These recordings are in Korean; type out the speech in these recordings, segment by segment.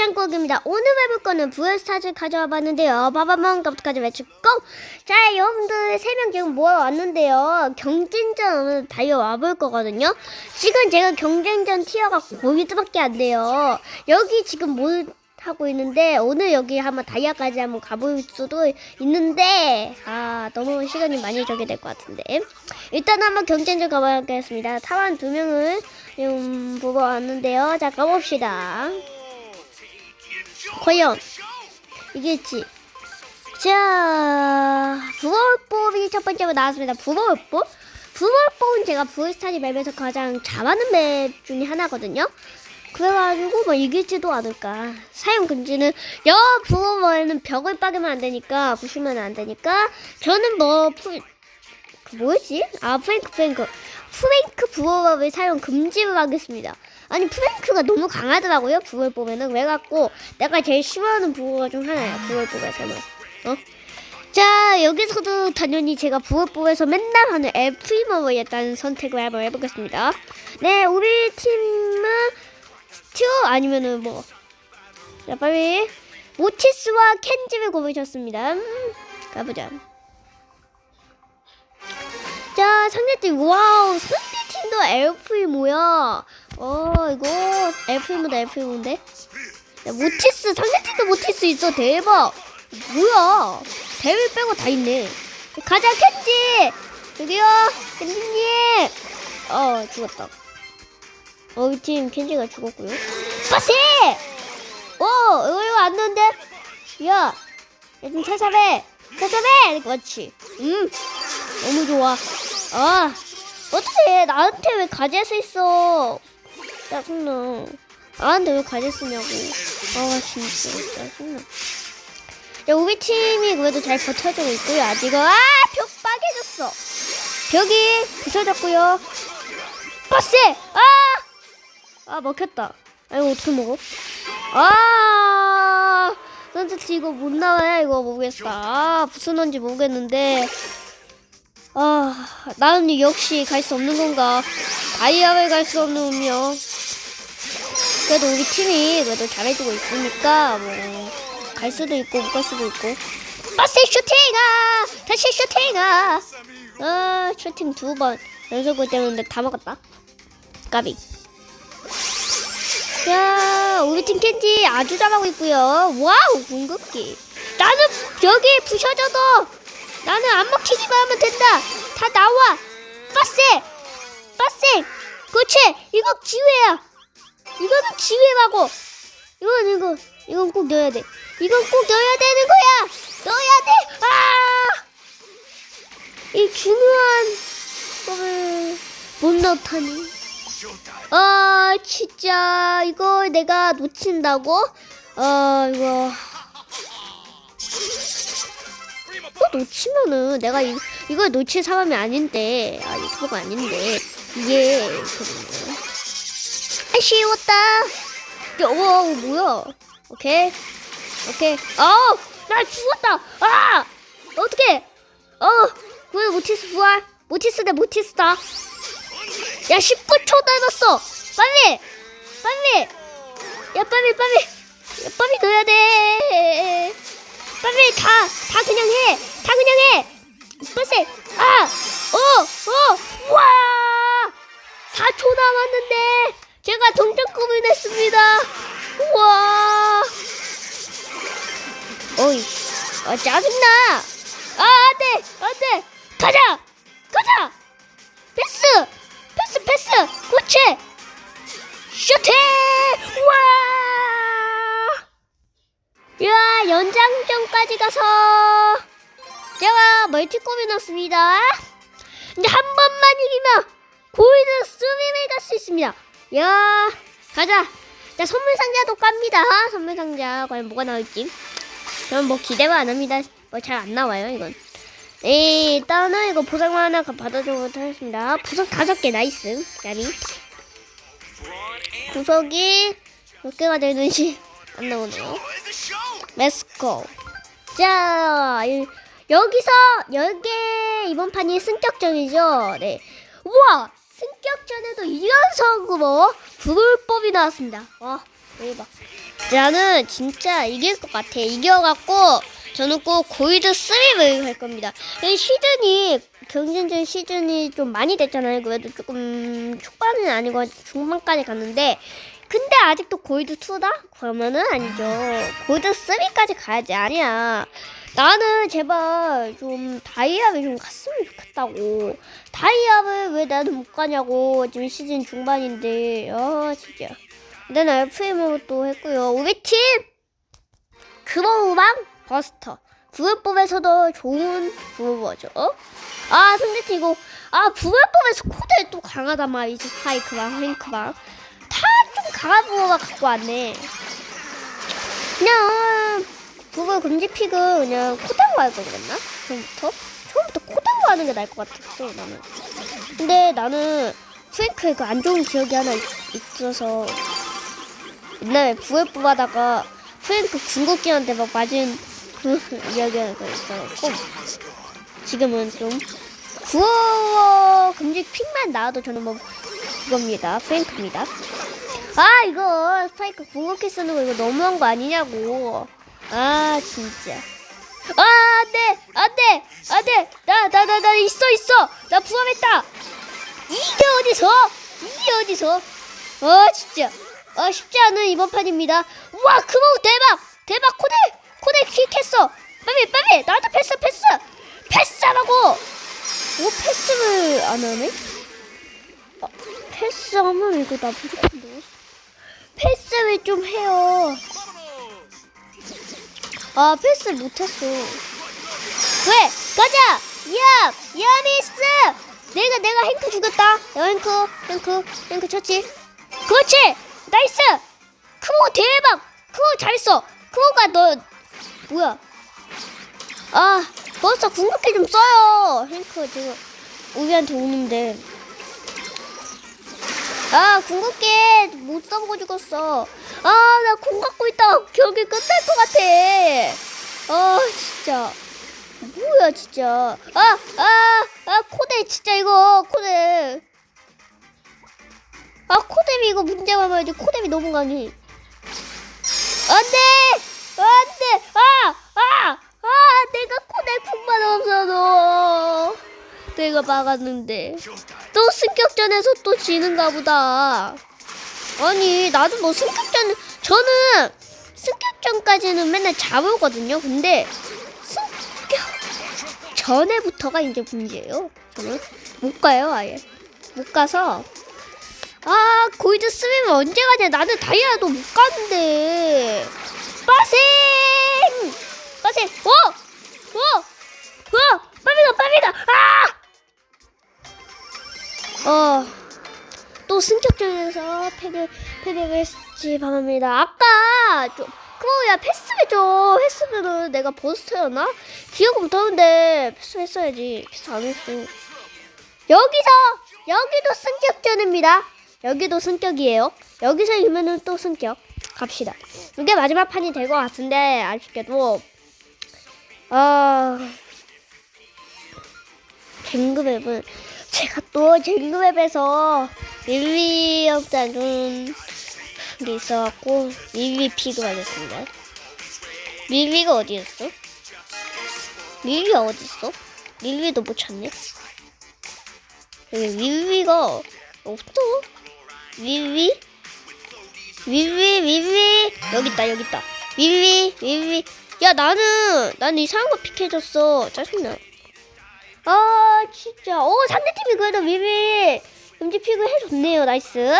짱국입니다. 오늘 해볼 거는 부엘스타즈 가져와 봤는데요. 바바몬 갑자기 외치고 자 여러분들 세 명 지금 모여왔는데요. 경쟁전 달려와 볼 거거든요. 지금 제가 경쟁전 티어가 골드밖에 안 돼요. 여기 지금 못 하고 있는데 오늘 여기 한번 다이아까지 한번 가볼 수도 있는데 아 너무 시간이 많이 저게 될 것 같은데 일단 한번 경쟁전 가보겠습니다. 타완 두 명을 지금 보고 왔는데요. 자 가봅시다. 과연 이길지. 자, 부월법이 첫 번째로 나왔습니다. 부월법? 부월법은 제가 부월스타즈 맵에서 가장 잘하는 맵 중에 하나거든요. 그래가지고 뭐 이길지도 않을까. 사용 금지는 여 부월에는 벽을 빠기면 안 되니까 부시면 안 되니까 저는 뭐 프, 그 뭐였지? 아 프랭크 프랭크 프랭크 부월법을 사용 금지를 하겠습니다. 아니 프랭크가 너무 강하더라고요 부월 보면은 그래갖고 내가 제일 싫어하는 부호가 중 하나야 부월 뽑에서는. 어? 자 여기서도 당연히 제가 부월 뽑에서 맨날 하는 엘프리머를 일단 선택을 한번 해보겠습니다. 네 우리 팀은 스튜 아니면은 뭐 자 빨리. 모치스와 켄지를 고르셨습니다. 음, 가보자. 자 상대팀. 와우 상대팀도 엘프리모야 어 이거 엘프리모다 엘프리모인데. 야, 모티스 상대팀도 모티스 있어 대박. 뭐야? 대회 빼고 다 있네. 가자 켄지! 여기요 켄지님! 어 죽었다. 어 우리 팀 켄지가 죽었고요. 빠세 어 여기 왔는데? 야 야좀 찾아배 찾아배 그렇지? 음 너무 좋아. 아 어떻게 나한테 왜 가젯 있어 짜증나. 나한테 왜 가젯 쓰냐고. 아, 진짜 짜증나. 야, 우리 팀이 그래도 잘 버텨주고 있고요. 아직은. 아! 벽 빠개졌어. 벽이 부서졌고요. 버스! 아! 아, 먹혔다. 아, 이거 어떻게 먹어? 아! 선생님 이거 못 나와야 이거 모르겠다. 아, 무슨 건지 모르겠는데. 아, 나는 역시 갈 수 없는 건가. 다이아를 갈 수 없는 운명. 그래도 우리 팀이 그래도 잘해주고 있으니까 뭐 갈 수도 있고 못 갈 수도 있고. 버스 슈팅아! 다시 슈팅아! 아 슈팅 두 번 연속을 때문에 다 먹었다. 까비. 야 우리 팀 캔디 아주 잘하고 있고요. 와우 궁극기. 나는 벽이 부셔져도 나는 안 먹히기만 하면 된다. 다 나와. 빠세. 빠세. 그렇지. 이거 기회야. 이거는 기회라고. 이건 이거 이건 꼭 넣어야 돼. 이건 꼭 넣어야 되는 거야. 넣어야 돼. 아! 이 중요한 거를 못 넣다니. 아 진짜 이거 내가 놓친다고? 아 이거 이거 놓치면은 내가 이, 이걸 놓칠 사람이 아닌데 아 유튜버가 아닌데 이게 그거든요 아쉬웠다. 야, 와 뭐야? 오케이. 오케이. 어 나 죽었다. 아! 어떻게 어 왜 모티스 부활. 모티스 대 모티스다. 야 19초 남았어. 빨리! 빨리! 야 빨리 빨리! 야, 빨리 넣어야 돼. 빨리 다, 다 그냥 해. 다 그냥 해. 빨리. 아, 어, 어, 와. 4초 남았는데 제가 동점급을 냈습니다. 우와. 어이, 아, 짜증나. 아, 안 돼, 안 돼. 가자, 가자. 패스, 패스, 패스. 그렇지. 슈팅. 와. 야 연장전까지 가서 제가 멀티골이 넣었습니다. 근데 한 번만 이기면 골드 스윙을 갈수 있습니다. 야 가자. 자 선물 상자도 깝니다. 선물 상자 과연 뭐가 나올지. 저는 뭐 기대가 안 합니다. 뭐 잘 안 나와요 이건. 네, 일단은 이거 보상 하나 받아주도록 하겠습니다. 보석 다섯 개 나이스. 짜리. 보석이 몇 개가 되는지 안 나오네요. 렛츠고. 자, 이- 여기서 여기에 이번 판이 승격전이죠. 네. 우와! 승격전에도 2연속으로 불법이 나왔습니다. 와, 대박. 나는 진짜 이길 것 같아. 이겨갖고 저는 꼭 골드 3를 할 겁니다. 이 시즌이 경쟁전 시즌이 좀 많이 됐잖아요. 그래도 조금 초반은 아니고 중반까지 갔는데 근데 아직도 골드 2다? 그러면은 아니죠. 골드 3까지 가야지 아니야. 나는 제발 좀 다이아를 좀 갔으면 좋겠다고. 다이아를 왜 나는 못 가냐고. 지금 시즌 중반인데. 아 진짜. 나 FM으로 또 했고요. 우리 팀 크로우방 버스터. 부회법에서도 좋은 부회버죠. 아 상대팀 이거 아 부회법에서 코드에 또 강하단 말이지 스파이크랑 랭크랑 다 좀 강한 부호가 갖고 왔네. 그냥 부부 금지 픽은 그냥 코드로 할걸 그랬나? 처음부터? 하는 게 나을 것 같았어 나는. 근데 나는 프랭크에 그 안 좋은 기억이 하나 있, 있어서 옛날에 부회법 하다가 프랭크 중국기한테 막 맞은 그 이야기가 있어갖고. 지금은 좀 구호 금지 픽만 나와도 저는 뭐 그겁니다. 프랭크입니다. 아 이거 스파이크 궁극기 쓰는 거 이거 너무한 거 아니냐고. 아 진짜. 아 안돼! 안돼! 안돼! 나나나나 있어 있어. 나 부활했다. 이게 어디서? 이게 어디서? 아 진짜. 아 쉽지 않은 이번 판입니다. 와 그거 대박. 대박 코데 코데 킥했어. 빨리 빨리 나한테 패스 패스. 패스하라고. 오 패스를 안 하네? 아, 패스하면 이거 나 넣었어. 패스를 좀 해요. 아 패스 못했어. 왜? 가자 야 야 미스 내가 내가 행크 죽였다. 내가 행크 행크 행크 쳤지? 그렇지. 나이스. 크모 대박. 크모 잘했어 크모가 너 뭐야? 아 버스 궁극기 좀 써요. 행크 지금 우리한테 오는데. 아 궁극기 못 써보고 죽었어. 아 나 공 갖고 있다 경기 끝날 것 같아. 아 진짜 뭐야 진짜. 아아 아 코데 진짜 이거 코데. 아 코데미 이거 문제가 말이지 코데미 너무 강해 안돼! 안돼! 아아아 내가 코데 품만 없어도 내가 막았는데. 또 승격전에서 또 지는가 보다. 아니 나도 뭐 승격전 저는 승격전까지는 맨날 잡으거든요. 근데 전에부터가 이제 문제예요 저는 못 가요 아예 못 가서 아 골드 쓰면 언제 가냐 나는 다이아도 못 가는데 빠생 빠생 어! 어! 어! 빨리 가 빨리 가 아! 어, 또 승격전에서 패배, 패배를 했지 바랍니다. 아까 좀, 그거야 패스를 좀 했으면은 내가 버스터였나? 기억은 못하는데 패스 했어야지. 패스 안 했어. 여기서, 여기도 승격전입니다. 여기도 승격이에요. 여기서 이면은 또 승격. 갑시다. 이게 마지막 판이 될 것 같은데, 아쉽게도, 어, 갱그맵은 제가 또 쟁그웹에서 릴리업자 좀 게 있어갖고 픽을 하겠습니다. 릴리가 어디였어? 릴리가 어딨어? 릴리도 못 찾네. 여기 릴리가 없어? 릴리? 릴리 릴리 여기 있다 여기 있다 릴리 릴리 야 나는 나는 이상한 거 픽해줬어 짜증나. 아 진짜 오 상대팀이 그래도 미미 금지 픽을 해줬네요 나이스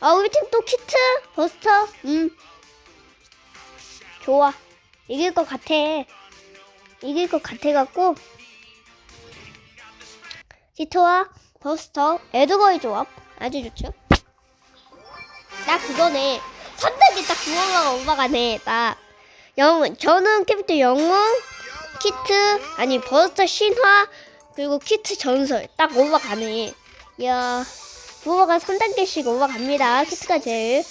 아 우리 팀 또 키트? 버스터? 음. 좋아. 이길 것 같아. 이길 것 같아 갖고. 키트와 버스터. 에드거의 조합. 아주 좋죠? 나 그거네. 3단계 딱 구멍가 올라가네 딱. 영웅 저는 캐릭터 영웅 키트 아니 버스터 신화 그리고 키트 전설. 딱 올라가네. 이야 부모가 3단계씩 올라갑니다. 키트가 제일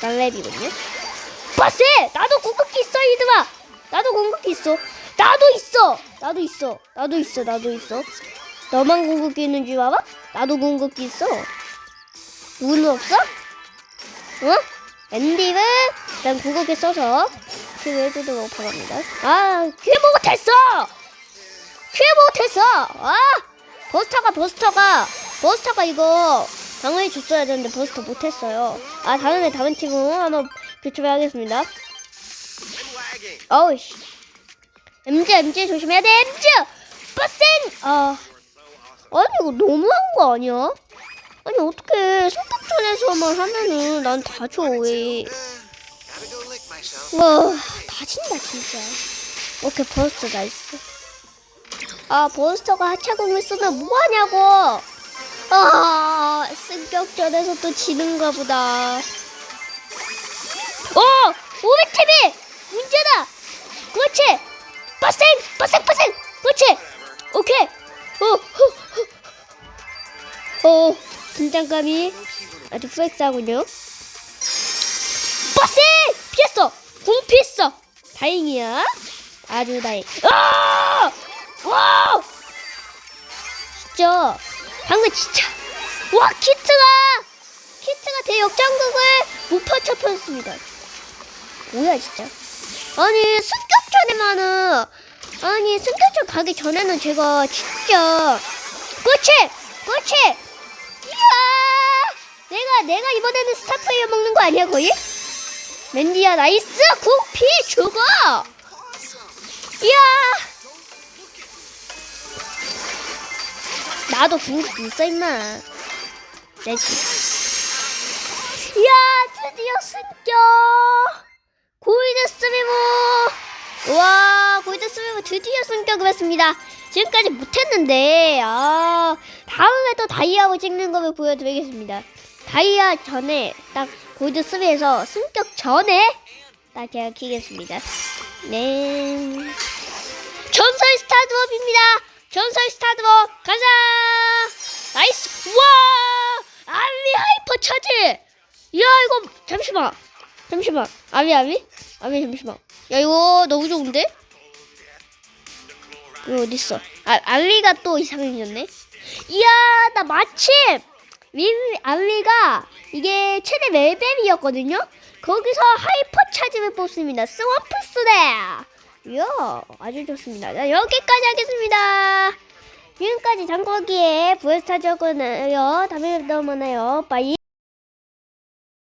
난랩이거든요. 버스! 나도 궁극기 있어 이들아. 나도 궁극기 있어. 나도 있어. 나도 있어. 나도 있어. 나도 있어. 너만 궁극기 있는 줄 알아? 나도 궁극기 있어. 운 없어? 어? 엔딩을 일단 구글에 써서 그 해주도록 바랍니다. 아, 그게 못했어! 그게 못했어! 아! 버스터가, 버스터가, 버스터가 이거 당연히 줬어야 되는데 버스터 못했어요. 아, 다음에 다른 팀은 한번 교체를 하겠습니다. 어우, 씨. MG, MG 조심해야 돼, MG! 버싱! 아, 아니, 이거 너무한 거 아니야? 아니, 어떻게 손톱전에서만 하면은 난다 줘, 왜. 와, 다 진다, 진짜. 오케이, 버스터 나이스. 아, 버스터가 하차공을 쓰면 뭐하냐고! 아, 승격전에서 또 지는가 보다. 어! 우리 팀이 문제다! 그렇지! 버싱! 버싱! 버싱! 그렇지! 오케이! 어, 후, 후. 어, 긴장감이 아주 플렉스하군요. 버싱! 피했어! 궁 피했어! 다행이야. 아주 다행. 아! 와! 진짜 방금 진짜. 와 키트가! 키트가 대역장극을 못 퍼쳐버렸습니다. 뭐야 진짜? 아니 승격전에만은 아니 승격전 가기 전에는 제가 진짜 그렇지 그렇지 이야! 내가 내가 이번에는 스타플레이어 먹는 거 아니야 거의? 맨디야 나이스! 구피 죽어! 이야 나도 중국 있어 임마. 내지. 이야 드디어 승격! 골드 스미모! 와 골드 스미모 드디어 승격을 했습니다. 지금까지 못했는데 아 다음에 또 다이아고 찍는 거를 보여드리겠습니다. 다이아 전에 딱 골드 스미에서 승격 전에 딱 제가 키겠습니다. 네. 전설 스타드업입니다 전설 스타드업 가자! 나이스! 우와! 아미 하이퍼 차지! 이야 이거 잠시만! 잠시만! 아미 아미? 아미 잠시만! 야 이거 너무 좋은데? 이거 어딨어? 아 알리가 또 이상해졌네? 이야 나 마침 민 알리가 이게 최대 레벨이었거든요? 거기서 하이퍼 차지를 뽑습니다. 스와프스대 이야 아주 좋습니다. 자, 여기까지 하겠습니다. 지금까지 장거기의 부에스타적은요. 다음에 또 만나요. 빠이